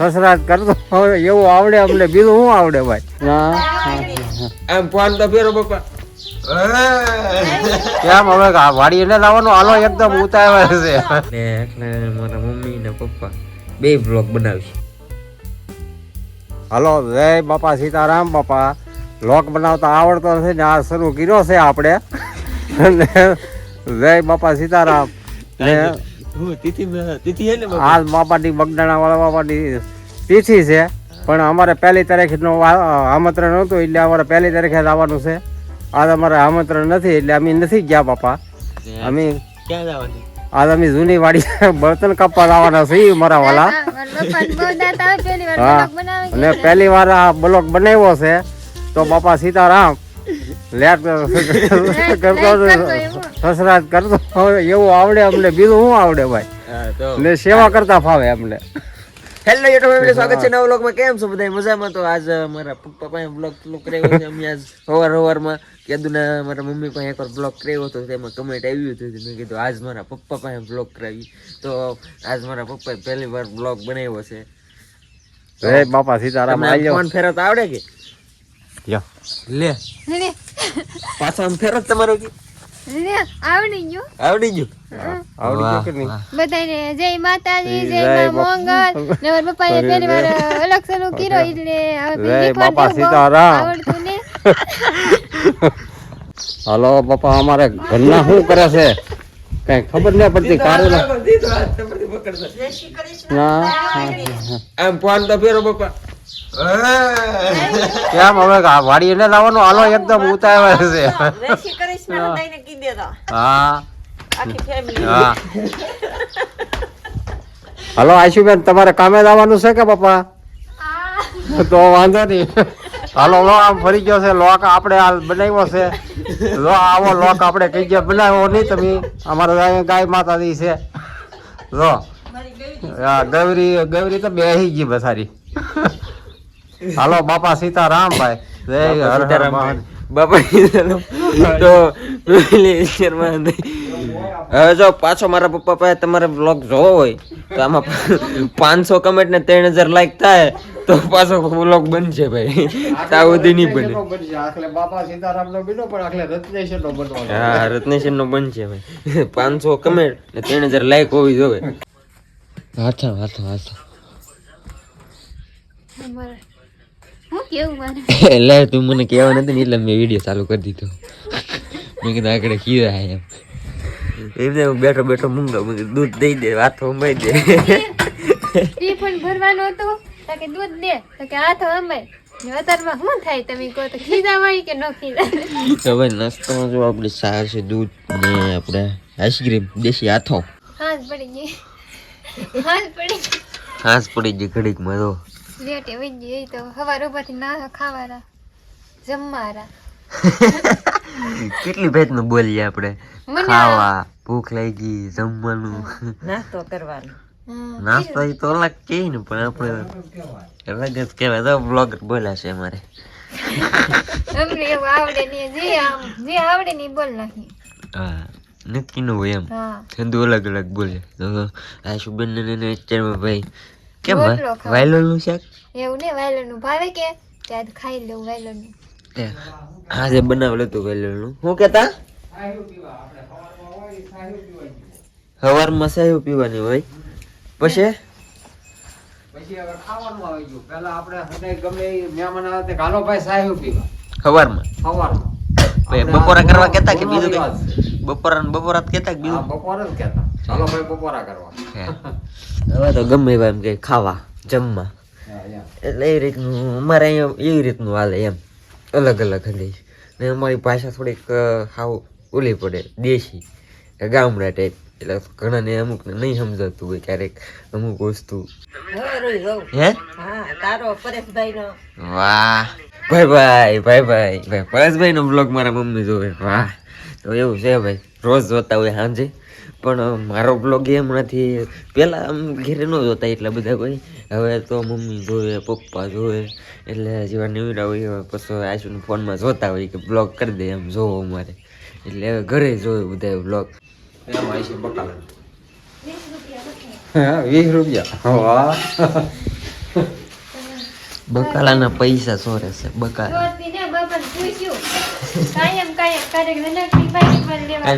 સસરાજ કરતો હવે એવું આવડે અમને બીજું શું આવડે ભાઈ? એમ આમ ફોન તો ફેરો પપ્પા. કેમ હવે વાડી એને લાવવાનું હાલો એકદમ ઉતાવળ છે. ને એટલે મારા મમ્મી ને પપ્પા બે બ્લોગ બનાવશે. હાલો જય બાપા સીતારામ બાપા. લોક બનાવતા આવડતો નથી ને આ શરૂ કર્યો છે આપણે. જય બાપા સીતારામ. ને હું માપાટી તિથિ હે ને બગદાણા વાળા માપાટી તિથિ છે પણ અમારે પહેલી તારીખનો આમંત્રણ નહોતું એટલે અમારે પહેલી તારીખે જ આવવાનું છે. આજ અમારે આમંત્રણ નથી એટલે અમે નથી ગયા બાપા. અમે ક્યાં જવાની? આજ અમે જૂની વાડી બળતણ કાપવા લાવવાના છીએ મારા વાલા. હા અને પહેલી વાર આ બ્લોક બનાવ્યો છે તો બાપા સીતારામ લેટ કરતો સસરાજ કરતો એવું આવડે અમને બીજું શું આવડે ભાઈ? હા ને સેવા કરતા ફાવે અમને. હેલો યુટ્યુબ ફેમિલી સ્વાગત છે નવા વ્લોગમાં કેમ છો બધા મજામાં? તો આજ મારા પપ્પા પાસે બ્લોગ ચાલુ કરાવ્યો છે. અમે આજ સવાર સવારમાં કેદુના મારા મમ્મી પાસે એકવાર બ્લોગ કર્યો હતો. તેમાં કમેન્ટ આવ્યું હતું. મેં કીધું આજ મારા પપ્પા પાસે બ્લોગ કરાવી. તો આજ મારા પપ્પાએ પહેલી વાર બ્લોગ બનાવ્યો છે. જય બાપા સીતારામ આવ્યો ફોન ફેરવતા આવડે કે? યો. લે. પાછો ફેરત તમારો કે? આવડી ગયું? આવડી ગયું? આવડી ગયું કે નહીં? વાહ. બધાને જય માતાજી જય જય માં મંગલ. ને મારા પહેલી વાર અલગ સલગ કર્યો એટલે હવે બાપા સીતારામ. હાલો બાપા અમારે ઘરના શું કરે છે? કઈ ખબર નહીં પડતી કારેલા. ના. આમ ફોન તો ફેરો કેમ? હવે વાડી એને લાવવાનું? હાલો એકદમ ઉતાવળ છે. રેસી કરીશ ને બધાયને કીધી દેતો હા આખી ફેમિલી હા હાલો આશુબેન તમારે કામે લાવવાનું છે કે પપ્પા તો વાંધો નહીં. હાલો લો આમ ફરી ગયો છે. લોક આપણે હાલ બનાવ્યો છે. લો આવો લોક આપણે કઈ ગયા. બનાવ્યો નહીં તમે. અમારે ગાય ગાય માતાજી છે. લો. હા ગૌરી ગૌરી તો બેહી ગઈ બસારી હાલો બાપા સીતારામ ભાઈ. જય હર હર મહાદેવ. બાપા સીતારામ. તો શર્મા હવે જો પાછો મારા પપ્પા પાસે તમારે બ્લોગ જોવો હોય તો આમાં પાંચસો કમેન્ટ ને ત્રણ હજાર લાઈક થાય તો પાછો બ્લોગ બનશે ભાઈ. ત્યાં સુધી નહીં બને. આખલે રત્નેશ્વર નો હા બનશે ભાઈ. પાંચસો કમેન્ટ ને ત્રણ હજાર લાઈક હોવી જોવે હાથો હાથો હાથો હું એટલે તું મને કહેવા નથી ને એટલે મેં વીડિયો ચાલુ કરી દીધો. મેં કીધું આગળ કીધા એમ. એમને હું બેઠો બેઠો મૂંગો દૂધ દઈ દે હાથો અંબાઈ દે. ટિફિન ભરવાનો હતો તો કે દૂધ દે તો કે હાથ અમાય અત્યારમાં શું થાય તમે કહો તો ખીજા વાળી કે ન ખીજા? તો ભાઈ નાસ્તામાં જો આપણે સાર છે દૂધ ને આપણે આઈસ્ક્રીમ દેશી હાથો. હાથ પડી ગઈ. હાથ પડી ગઈ. હાથ પડી ગઈ ઘડીકમાં તો. લેટે વઈ ગઈ તો સવાર ઉભાથી ના ખાવાના જમવાના. કેટલી ભેદનું બોલીએ આપણે? ખાવા ભૂખ લાગી જમવાનું. નાસ્તો કરવાનો. નાસ્તો એ તો અલગ કહે ને પણ આપણે અલગ જ કહેવાય. તો બ્લોગ બોલ્યા છે અમારે. અમને એવું આવડે નહીં જે આમ જે આવડે ને બોલ નાખી. હા નક્કી નું હોય એમ. ઠંડુ અલગ અલગ બોલે. તો આ શુભન ને અત્યારમાં ભાઈ કેમ વાયલોનું નું શાક? એવું ને વાયલરનું ભાવે કે? ત્યાં ખાઈ લઉં વાયલરનું તે આજે બનાવેલું હતું વાયલોલનું શું કેતા? સવારમાં સાહેબ પીવાની હોય. પછી? પછી હવે ખાવાનું આવી ગયું. પેલા આપણે હૃદય ગમે મહેમાન આવે તે કાલો ભાઈ સાહેબ પીવા. સવારમાં સવારમાં બપોરા કરવા કેતા કે બીજું. બપોરા કેતા બપોરા કેતા કે બીજું? બપોરા જ કહેતા ચાલો ભાઈ બપોરા કરવા. હવે તો ગમે એવા એમ કે ખાવા જમવા. એટલે એ રીતનું અમારે અહીંયા એવી રીતનું હાલે એમ. અલગ અલગ હલી. ને અમારી ભાષા થોડીક સાવ હાવ ઓલી પડે દેશી. ગામડા ટાઈપ એટલે ઘણાને અમુકને નહીં સમજાતું હોય ક્યારેક અમુક વસ્તુ. હે? તારો વાહ. ભાઈ ભાઈ ભાઈ ભાઈ. ભાઈ પરેશભાઈ નો બ્લોગ મારા મમ્મી જોવે. વાહ. તો એવું છે ભાઈ. રોજ જોતા હોય સાંજે. પણ મારો બ્લોગ એમ નથી પહેલાં આમ ઘેરે ન જોતા એટલા બધા કોઈ. હવે તો મમ્મી જોવે પપ્પા જોવે એટલે જેવા નીવડા હોય એવા પછી આશુને ફોનમાં જોતા હોય કે બ્લોગ કરી દે એમ જોવો અમારે. એટલે હવે ઘરે જોવે બધા બ્લોગ એમ આવી છે બકાલા હા, વીસ રૂપિયા. બકાલાના પૈસા સોરે છે બકાલા.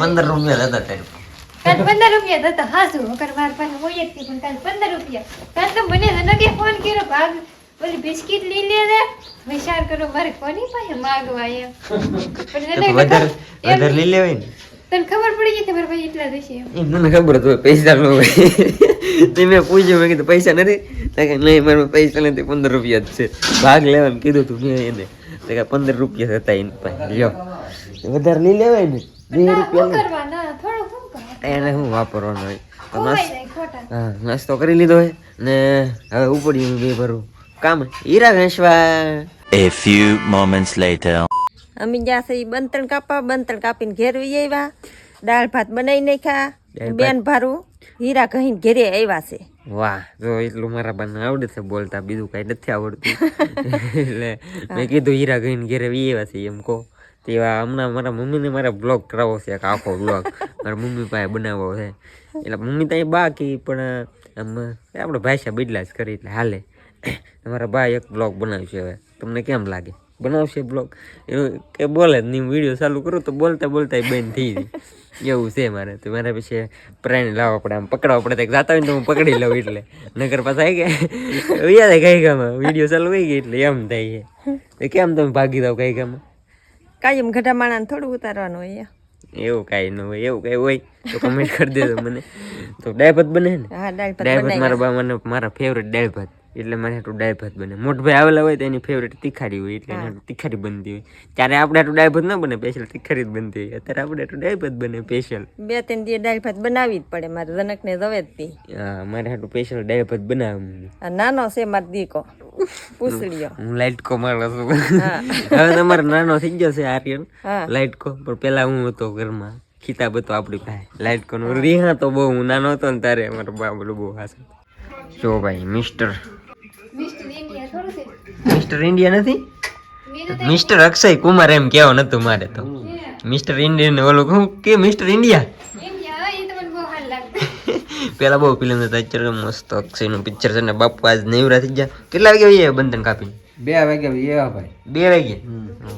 પંદર રૂપિયા હતા તારી. કાલ પંદર રૂપિયા થતા હાસુ વગર માર પાસે હોય જ પણ કાલ પંદર રૂપિયા. કાલ તો મને હનકે ફોન કર્યો ભાગ ઓલી બિસ્કિટ લઈ લે રે વિચાર કરો મારે કોની પાસે માગવા એમ? પણ વધારે વધારે લઈ લેવાય ને. તને ખબર પડી ગઈ તમારા ભાઈ એટલા દેશે મને ખબર તો પૈસા નો તે મેં પૂછ્યું મેં કીધું પૈસા નથી? કે નહીં મારા પૈસા નથી પંદર રૂપિયા જ છે. ભાગ લેવાનું કીધું તું મેં એને. કે પંદર રૂપિયા હતા એની પાસે લ્યો. વધારે લઈ લેવાય ને બે રૂપિયા શું કરવા ના થોડું શું કરવા એને શું વાપરવાનું હોય? તો નાસ્તો હા નાસ્તો કરી લીધો હોય ને હવે ઉપડ્યું બે ભરું. કામ હીરા ઘસવા. A few moments later. અમે જ્યાં છે બંતણ કાપા બંતણ કાપીને ઘેર આવ્યા દાળ ભાત બનાવી નાખ્યા. બેન ભારું હીરા કહીને ઘેરે આવ્યા છે. વાહ જો એટલું મારા બાને આવડે છે બોલતા બીજું કઈ નથી આવડતું. એટલે મેં કીધું હીરા કહીને ઘેરે વી એવા છે એમ કહો. તેવા હમણાં મારા મમ્મીને મારે બ્લોગ કરાવવો છે આખો બ્લોગ મારા મમ્મી પાસે બનાવવો છે. એટલે મમ્મી તો અહીં બાકી, પણ આમ આપણે ભાષા બદલા જ કરી એટલે હાલે. મારા ભાઈ એક બ્લોગ બનાવશે હવે. તમને કેમ લાગે? બનાવશે બ્લોગ એવું કે બોલે જ નહીં. વીડિયો ચાલુ કરું તો બોલતા બોલતા બંધ થઈ જાય. એવું છે મારે. તો મારે પછી પ્રાણી લાવવા પડે, આમ પકડવા પડે. તો જાતા હોય ને તો હું પકડી લઉં એટલે. નગર પાછા આવી ગયા યાદ કઈ ગામાં વીડિયો ચાલુ થઈ ગઈ એટલે એમ થાય છે. કેમ તમે ભાગી દો કઈ ગામાં કાયમ ઘટા માણાને થોડું ઉતારવાનું હોય એવું કાંઈ ન હોય એવું કાંઈ હોય તો કમેન્ટ કરી દેજો મને. તો દાળ ભાત બને ને? હા દાળ ભાત મારા બા મને મારા ફેવરેટ દાળ ભાત. એટલે મારે હાટું ડાય ભાત બને. મોટભાઈ આવેલા હોય તો એની ફેવરેટ તિખારી હોય એટલે એના તિખારી બનતી હોય. ત્યારે આપણે હાટું ડાય ભાત ન બને સ્પેશિયલ તિખારી જ બનતી હોય. અત્યારે આપણે હાટું ડાય ભાત બને સ્પેશિયલ બે ત્રણ દિવસ ડાય ભાત બનાવી જ પડે મારે જનકને જવે જ તી. હા મારે હાટું સ્પેશિયલ ડાય ભાત બનાવે નાનો છે મારો દીકો પૂછડ્યો. હું લાઈટ કો મારો છું. હવે તમારો નાનો થઈ ગયો છે આર્યન. લાઇટકો પણ પેલા હું હતો ઘરમાં. ખિતાબ હતો આપણી પાસે. લાઈટ કો નો રીહા તો બહુ. હું નાનો હતો ને તારે મારો બા બધું બહુ હાસ. જો ભાઈ મિસ્ટર મિસ્ટર ઇન્ડિયા નથી? મિસ્ટર અક્ષય કુમાર એમ કહેવા નતું મારે તો. મિસ્ટર ઇન્ડિયન ઓલું કહું કે મિસ્ટર ઇન્ડિયા પેલા બહુ ફિલ્મ હતા અત્યારે મસ્ત અક્ષયનું પિક્ચર છે ને બાપુ આજ નેવરા થઈ ગયા. કેટલા વાગે આવીએ બંધન કાપીને? બે એવા ભાઈ. બે વાગે?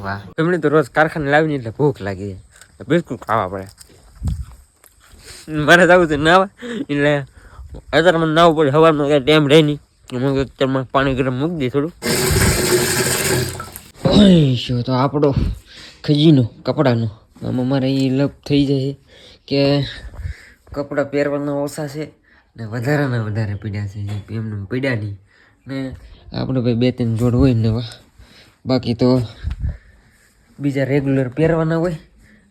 વાહ. એમણે તો રોજ કારખાને લાવીને એટલે ભૂખ લાગી. જાય બિલકુલ ખાવા પડે. મારે જવું છે નાવા. એટલે અત્યારે મને નાવું પડે સવારમાં કાંઈ ટાઈમ રહે નહીં. હું અત્યારમાં પાણી ગરમ મૂકી દે થોડું. શું તો આપણો ખજીનો, કપડાનો. આમાં મારે એ લપ થઈ જાય કે કપડાં પહેરવાના ઓછા છે ને વધારાના વધારે પીડા છે એમને પીડા નહીં. ને આપણે ભાઈ બે ત્રણ જોડ હોય ને બાકી તો બીજા રેગ્યુલર પહેરવાના હોય.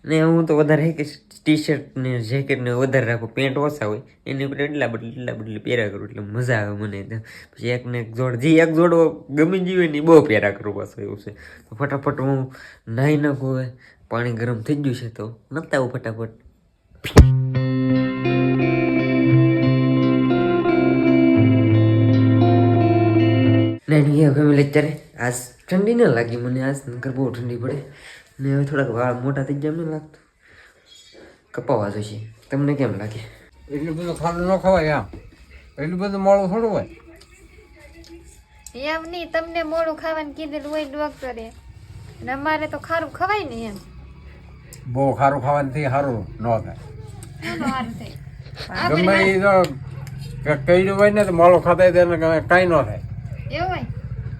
ને હું તો વધારે કે ટી શર્ટ ને જેકેટ ને વધારે રાખું. પેન્ટ ઓછા હોય. એની ઉપર એટલા બદલી એટલા બદલી પહેર્યા કરું. એટલે મજા આવે મને પછી એક ને એક જોડ, જે એક જોડ ગમી ગયું હોય ને બહુ પહેર્યા કરું પાછું, એવું છે. તો ફટાફટ હું નાહી નાખું હવે. પાણી ગરમ થઈ ગયું છે તો નતા આવું ફટાફટ. નાની ફેમિલી અત્યારે આજ ઠંડી ન લાગી મને, આજ નકર બહુ ઠંડી પડે. ને હવે થોડાક વાળ મોટા થઈ ગયા એમ લાગતું. કપાવા જોઈશે. તમને કેમ લાગે? એટલું બધું ખાડું ન ખવાય આમ. એટલું બધું મોડું થોડું હોય. એમ નહીં તમને મોડું ખાવાનું કીધેલું હોય ડોક્ટરે. અને અમારે તો ખારું ખવાય ને એમ. બહુ ખારું ખાવાથી સારું ન થાય. ગમે એ તો કઈ હોય ને તો મોડું ખાતા તેને કાંઈ ન થાય. એવું હોય? નો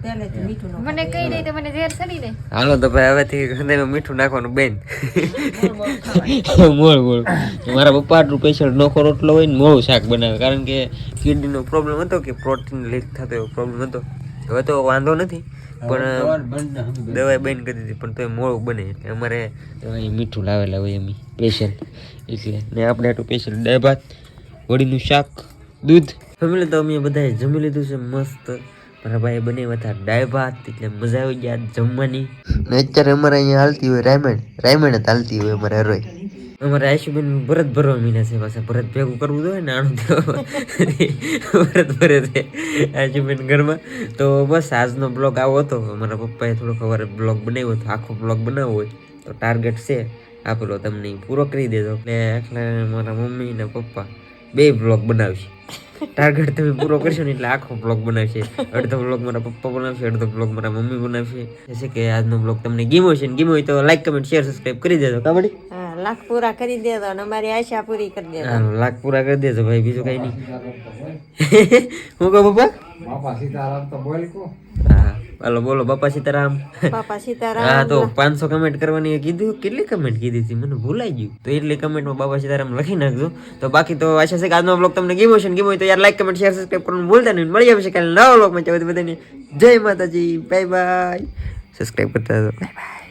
મને કહી દે તો મને ઝેર ચડી દે હાલો તો ભાઈ હવેથી મીઠું નાખવાનું બેન. મોળ મોળ મારા પપ્પા આટલું સ્પેશિયલ નોખો રોટલો હોય ને મોળું શાક બનાવે. કારણ કે કિડનીનો પ્રોબ્લેમ હતો કે પ્રોટીન લીક થતો એવો પ્રોબ્લેમ હતો. હવે તો વાંધો નથી પણ દવાઈ બંધ કરી દીધી પણ તોય મોળું બને. એટલે અમારે અહીં મીઠું લાવેલા હોય એમ સ્પેશિયલ એટલે ને આપણે આટલું સ્પેશિયલ દાળ ભાત વડીનું શાક દૂધ. ફેમિલી તો અમે બધાએ જમી લીધું છે મસ્ત. મારા ભાઈ બને હતા દાળ એટલે મજા આવી ગયા જમવાની. ને અત્યારે અમારે અહીંયા હાલતી હોય રાયમણ રાયમણ જ હાલતી હોય અમારે હરોય. અમારે આયુષ્યબેન ભરત ભરવા મીના છે પાછા. ભરત ભેગું કરવું જોઈએ ને આણું તો ભરત ભરે છે આયુષ્યબેન ઘરમાં. તો બસ આજનો બ્લોગ આવો હતો. અમારા પપ્પાએ થોડોક સવારે બ્લોગ બનાવ્યો હતો. આખો બ્લોગ બનાવવો હોય તો ટાર્ગેટ છે. આપેલો તમને પૂરો કરી દેજો. એટલે એટલે મારા મમ્મી ને પપ્પા. બે બ્લોગ બનાવશે. ટાર્ગેટ તમે પૂરો કરશો ને એટલે આખો બ્લોગ બનાવશે. અડધો બ્લોગ મારા પપ્પા બનાવશે અડધો બ્લોગ મારા મમ્મી બનાવશે. જશે કે આજનો બ્લોગ તમને ગીમો છે ને ગીમો હોય તો લાઈક કમેન્ટ શેર સબસ્ક્રાઈબ કરી દેજો. કાબડી લાખ પૂરા કરી દેજો અને અમારી આશા પૂરી કરી દેજો. હા લાખ પૂરા કરી દેજો ભાઈ બીજું કઈ નહીં. હું કહું પપ્પા? બાપા સીતારામ તો બોલ કો હા. હાલો બોલો બાપા સીતારામ. હા સીતારામ. તો પાંચસો કમેન્ટ કરવાની કીધું? કેટલી કમેન્ટ કીધી હતી? મને ભૂલાઈ ગયું. તો એટલી કમેન્ટમાં બાપા સીતારામ લખી નાખજો. તો બાકી તો આશા છે કે આજનો બ્લોગ તમને ગેમો છે હોય તો યાર લાઈક કમેન્ટ શેર સબસ્ક્રાઈબ કરવાનું ભૂલતા નહીં. મળી આવશે કાલે નવા બ્લોગમાં ચાલો બધાને જય માતાજી. બાય બાય સબસ્ક્રાઇબ કરતા બાય બાય